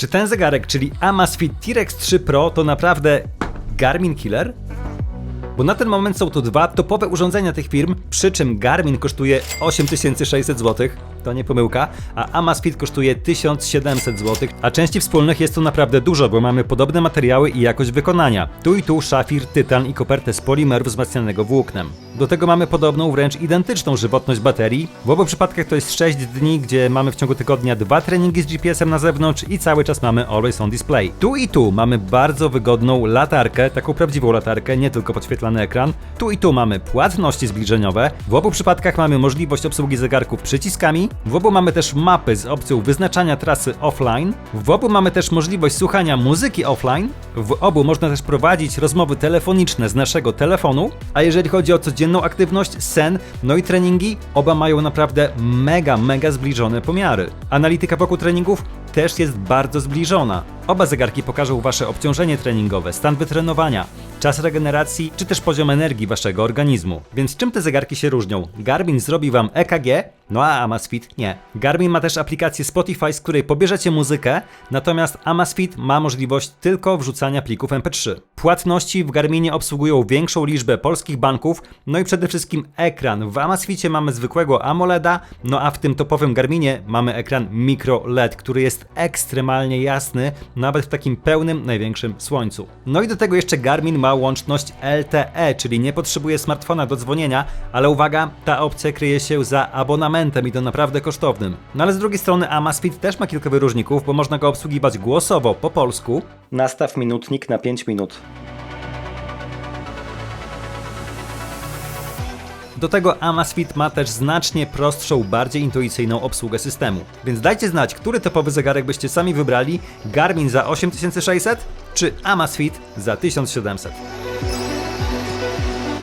Czy ten zegarek, czyli Amazfit T-Rex 3 Pro to naprawdę Garmin Killer? Bo na ten moment są to dwa topowe urządzenia tych firm, przy czym Garmin kosztuje 8600 zł, to nie pomyłka, a Amazfit kosztuje 1700 zł, a części wspólnych jest tu naprawdę dużo, bo mamy podobne materiały i jakość wykonania. Tu i tu szafir, tytan i kopertę z polimeru wzmacnianego włóknem. Do tego mamy podobną, wręcz identyczną żywotność baterii. W obu przypadkach to jest 6 dni, gdzie mamy w ciągu tygodnia dwa treningi z GPS-em na zewnątrz i cały czas mamy Always on Display. Tu i tu mamy bardzo wygodną latarkę, taką prawdziwą latarkę, nie tylko podświetlany ekran. Tu i tu mamy płatności zbliżeniowe. W obu przypadkach mamy możliwość obsługi zegarków przyciskami. W obu mamy też mapy z opcją wyznaczania trasy offline. W obu mamy też możliwość słuchania muzyki offline. W obu można też prowadzić rozmowy telefoniczne z naszego telefonu. A jeżeli chodzi o codzienną aktywność, sen, no i treningi, oba mają naprawdę mega, mega zbliżone pomiary. Analityka wokół treningów też jest bardzo zbliżona. Oba zegarki pokażą Wasze obciążenie treningowe, stan wytrenowania, czas regeneracji, czy też poziom energii Waszego organizmu. Więc czym te zegarki się różnią? Garmin zrobi Wam EKG, no a Amazfit nie. Garmin ma też aplikację Spotify, z której pobierzecie muzykę, natomiast Amazfit ma możliwość tylko wrzucania plików MP3. Płatności w Garminie obsługują większą liczbę polskich banków, no i przede wszystkim ekran. W Amazficie mamy zwykłego AMOLEDa, no a w tym topowym Garminie mamy ekran Micro LED, który jest ekstremalnie jasny, nawet w takim pełnym, największym słońcu. No i do tego jeszcze Garmin ma łączność LTE, czyli nie potrzebuje smartfona do dzwonienia, ale uwaga, ta opcja kryje się za abonamentem i to naprawdę kosztownym. No ale z drugiej strony Amazfit też ma kilka wyróżników, bo można go obsługiwać głosowo po polsku. Nastaw minutnik na 5 minut. Do tego Amazfit ma też znacznie prostszą, bardziej intuicyjną obsługę systemu. Więc dajcie znać, który topowy zegarek byście sami wybrali, Garmin za 8600 czy Amazfit za 1700.